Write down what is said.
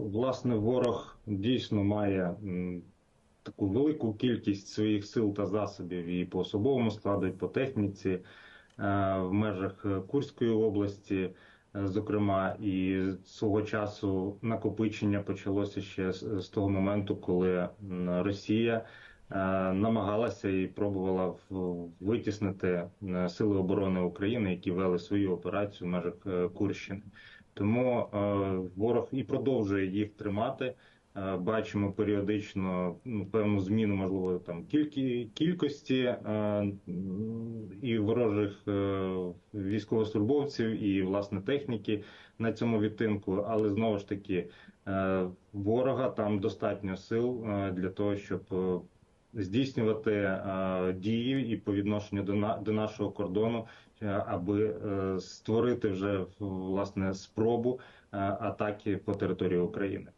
власне, ворог дійсно має таку велику кількість своїх сил та засобів і по особовому складу, і по техніці е, в межах е, Курської області. Е, Зокрема, і свого часу накопичення почалося ще з, того моменту, коли Росія намагалася і пробувала витіснити е, сили оборони України, які вели свою операцію в межах е, Курщини. Тому е, ворог і продовжує їх тримати. Е, Бачимо періодично ну, певну зміну, можливо, там кількі кількості е, і ворожих е, військовослужбовців, і власне техніки на цьому відтинку. Але знову ж таки, е, ворога там достатньо сил е, для того, щоб е, здійснювати е, дії і по відношенню до на до нашого кордону, е, аби е, створити вже власне спробу атаки по території України.